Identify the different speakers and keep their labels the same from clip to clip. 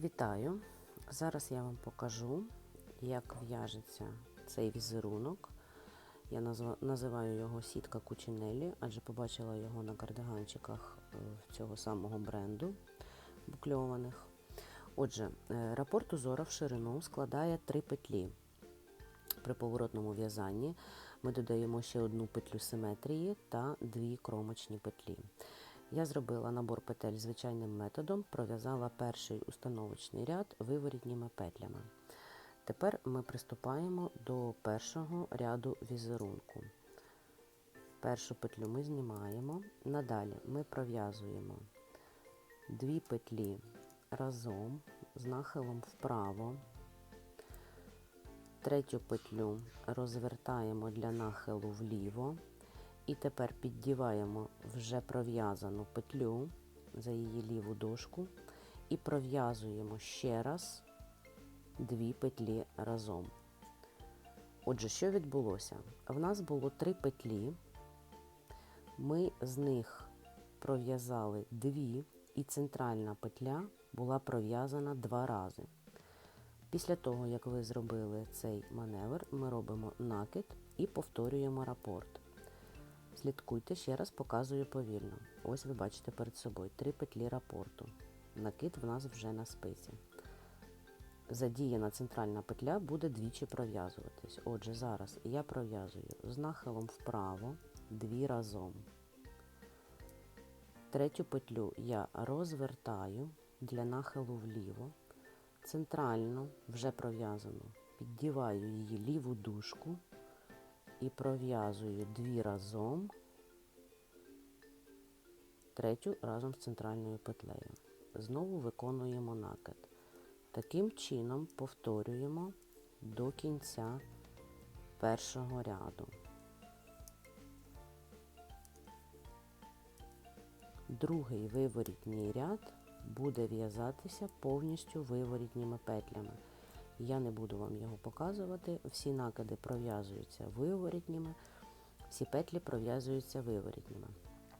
Speaker 1: Вітаю! Зараз я вам покажу, як в'яжеться цей візерунок. Я називаю його сітка Кучинелі, адже побачила його на кардиганчиках е, цього самого бренду букльованих. Отже, е, рапорт узора в ширину складає три петлі. При поворотному в'язанні ми додаємо ще одну петлю симетрії та дві кромочні петлі. Я зробила набор петель звичайним методом, пров'язала перший установочний ряд виворітніми петлями. Тепер ми приступаємо до першого ряду візерунку. Першу петлю ми знімаємо. Надалі ми пров'язуємо дві петлі разом з нахилом вправо. Третю петлю розвертаємо для нахилу вліво. І тепер піддіваємо вже пров'язану петлю за її ліву дошку і пров'язуємо ще раз дві петлі разом. Отже, що відбулося? В нас було три петлі, ми з них пров'язали дві, і центральна петля була пров'язана два рази. Після того, як ви зробили цей маневр, ми робимо накид і повторюємо рапорт. Слідкуйте, ще раз показую повільно. Ось ви бачите перед собою три петлі рапорту. Накид в нас вже на спиці. Задіяна центральна петля буде двічі пров'язуватись. Отже, зараз я пров'язую з нахилом вправо дві разом. Третю петлю я розвертаю для нахилу вліво. Центральну, вже пров'язану, піддіваю її ліву дужку і пров'язую дві разом, третю разом з центральною петлею. Знову виконуємо накид. Таким чином повторюємо до кінця першого ряду. Другий виворітній ряд буде в'язатися повністю виворітніми петлями. Я не буду вам його показувати. Всі накиди пров'язуються виворітніми, всі петлі пров'язуються виворітніми.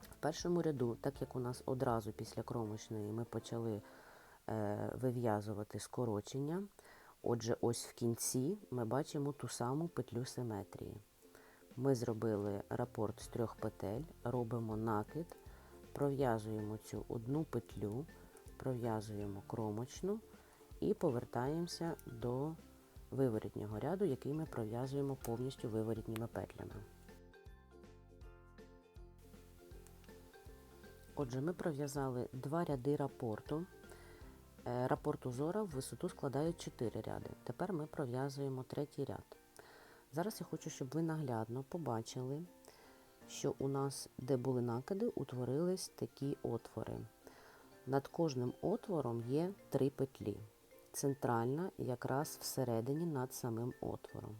Speaker 1: В першому ряду, так як у нас одразу після кромочної ми почали е, вив'язувати скорочення, отже, ось в кінці ми бачимо ту саму петлю симетрії. Ми зробили рапорт з трьох петель, робимо накид, пров'язуємо цю одну петлю, пров'язуємо кромочну і повертаємося до виворітнього ряду, який ми пров'язуємо повністю виворітніми петлями. Отже, ми пров'язали два ряди рапорту. Е, Рапорт узора в висоту складає 4 ряди. Тепер ми пров'язуємо третій ряд. Зараз я хочу, щоб ви наглядно побачили, що у нас, де були накиди, утворились такі отвори. Над кожним отвором є три петлі. Центральна якраз всередині над самим отвором.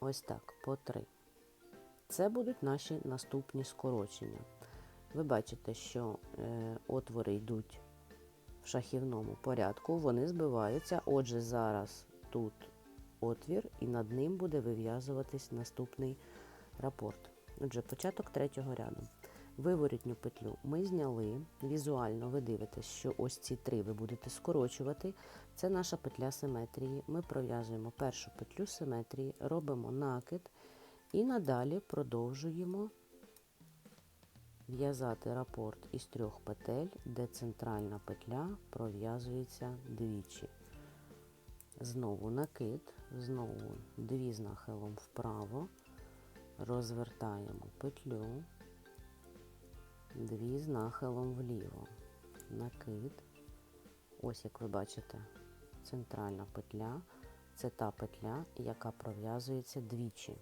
Speaker 1: Ось так, по три. Це будуть наші наступні скорочення. Ви бачите, що е, отвори йдуть в шахівному порядку, вони збиваються. Отже, зараз тут отвір, і над ним буде вив'язуватись наступний рапорт. Отже, початок третього ряду. Виворітню петлю ми зняли. Візуально ви дивитесь, що ось ці три ви будете скорочувати. Це наша петля симетрії. Ми пров'язуємо першу петлю симетрії, робимо накид і надалі продовжуємо в'язати рапорт із трьох петель, де центральна петля пров'язується двічі. Знову накид, знову дві з нахилом вправо, розвертаємо петлю, дві з нахилом вліво, накид. Ось, як ви бачите, центральна петля це та петля, яка пров'язується двічі.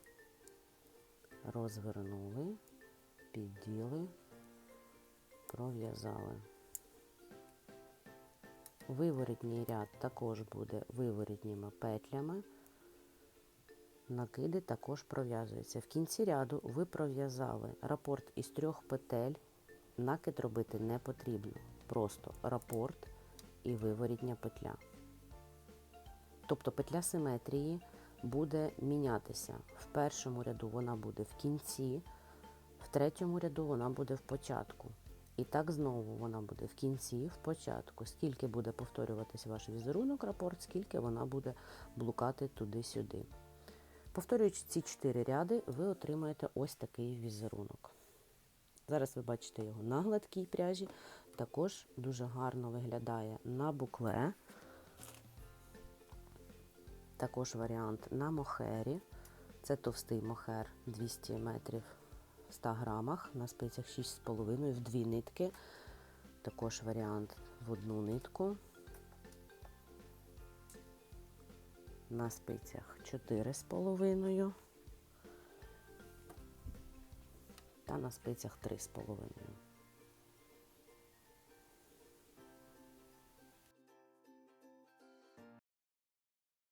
Speaker 1: Розвернули, підділи, пров'язали. Виворітній ряд також буде виворітніми петлями. Накиди також пров'язуються. В кінці ряду ви пров'язали рапорт із трьох петель. Накид робити не потрібно. Просто рапорт і виворітня петля. Тобто петля симетрії буде мінятися. В першому ряду вона буде в кінці, в третьому ряду вона буде в початку. І так знову вона буде в кінці, в початку. Скільки буде повторюватись ваш візерунок рапорт, скільки вона буде блукати туди-сюди. Повторюючи ці чотири ряди, ви отримаєте ось такий візерунок. Зараз ви бачите його на гладкій пряжі, також дуже гарно виглядає на букле. Також варіант на мохері. Це товстий мохер 200 метрів в 100 грамах, на спицях 6,5 в дві нитки. Також варіант в одну нитку. На спицях 4,5 та на спицях 3,5.